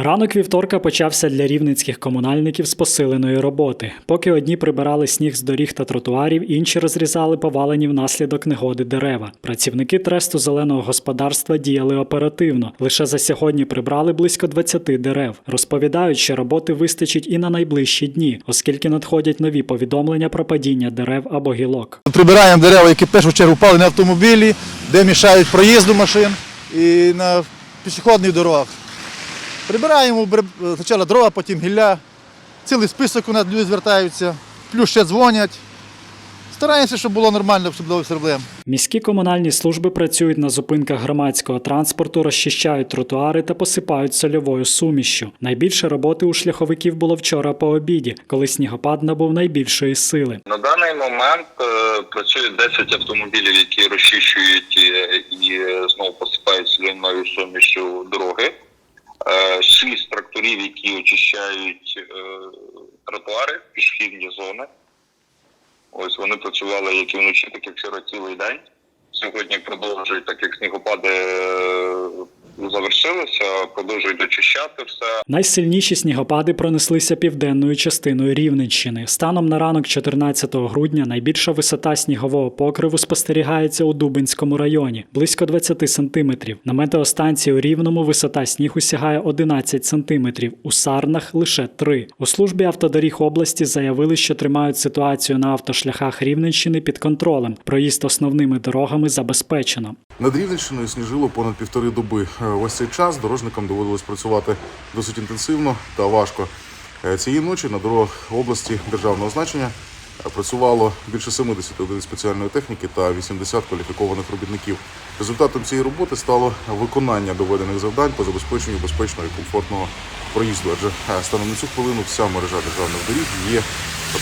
Ранок вівторка почався для рівненських комунальників з посиленої роботи. Поки одні прибирали сніг з доріг та тротуарів, інші розрізали повалені внаслідок негоди дерева. Працівники тресту зеленого господарства діяли оперативно. Лише за сьогодні прибрали близько 20 дерев. Розповідають, що роботи вистачить і на найближчі дні, оскільки надходять нові повідомлення про падіння дерев або гілок. Прибираємо дерева, які в першу чергу впали на автомобілі, де мішають проїзду машин і на пішохідних дорогах. Прибираємо бр- спочатку дрова, потім гілля. Цілий список у нас люди звертаються, плюс ще дзвонять. Стараємося, щоб було нормально, щоб було без проблем. Міські комунальні служби працюють на зупинках громадського транспорту, розчищають тротуари та посипають сольовою сумішшю. Найбільше роботи у шляховиків було вчора по обіді, коли снігопад набув найбільшої сили. На даний момент е, працює 10 автомобілів, які розчищують е, і е, знову посипають соляною сумішю дороги. Е, Шість тракторів, які очищають е, тротуари, пішохідні зони. Ось вони працювали як і вночі, так і вчора цілий день. Сьогодні продовжують, так як снігопади завершилися, продовжують очищати все. Найсильніші снігопади пронеслися південною частиною Рівненщини. Станом на ранок 14 грудня найбільша висота снігового покриву спостерігається у Дубинському районі близько 20 сантиметрів. На метеостанції у Рівному висота снігу сягає 11 сантиметрів, у Сарнах лише 3. У службі автодоріг області заявили, що тримають ситуацію на автошляхах Рівненщини під контролем. Проїзд основними дорогами забезпечено. Над Рівненщиною сніжило понад півтори доби. Е, Ось цей час дорожникам доводилось працювати досить інтенсивно та важко. Е, Цієї ночі на дорогах області державного значення е, працювало більше 70 одиниць спеціальної техніки та 80 кваліфікованих робітників. Результатом цієї роботи стало виконання доведених завдань по забезпеченню безпечного і комфортного проїзду. Адже станом на цю хвилину вся мережа державних доріг є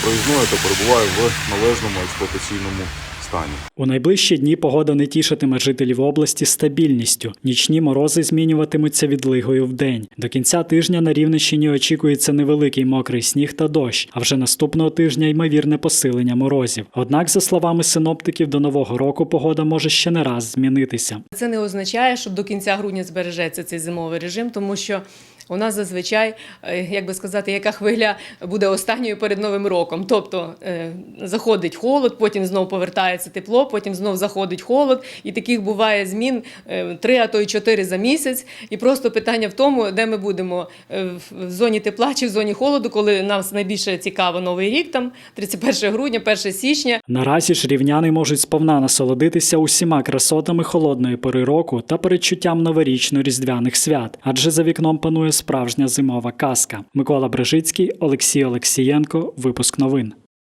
проїзною та перебуває в належному експлуатаційному стані. У найближчі дні погода не тішитиме жителів області стабільністю. Нічні морози змінюватимуться відлигою в день. До кінця тижня на Рівненщині очікується невеликий мокрий сніг та дощ, а вже наступного тижня ймовірне посилення морозів. Однак, за словами синоптиків, до нового року погода може ще не раз змінитися. Це не означає, що до кінця грудня збережеться цей зимовий режим, тому що у нас зазвичай, е, як би сказати, яка хвиля буде останньою перед новим роком. Тобто е, заходить холод, потім знову повертається тепло, потім знову заходить холод, і таких буває змін е, три, а то й чотири за місяць. І просто питання в тому, де ми будемо в- зоні тепла чи в зоні холоду, коли нам найбільше цікаво новий рік, там 31 грудня, 1 січня. Наразі ж рівняни можуть сповна насолодитися усіма красотами холодної пори року та передчуттям новорічно-різдвяних свят, адже за вікном панує справжня зимова казка. Микола Брежицький, Олексій Олексієнко, випуск новин.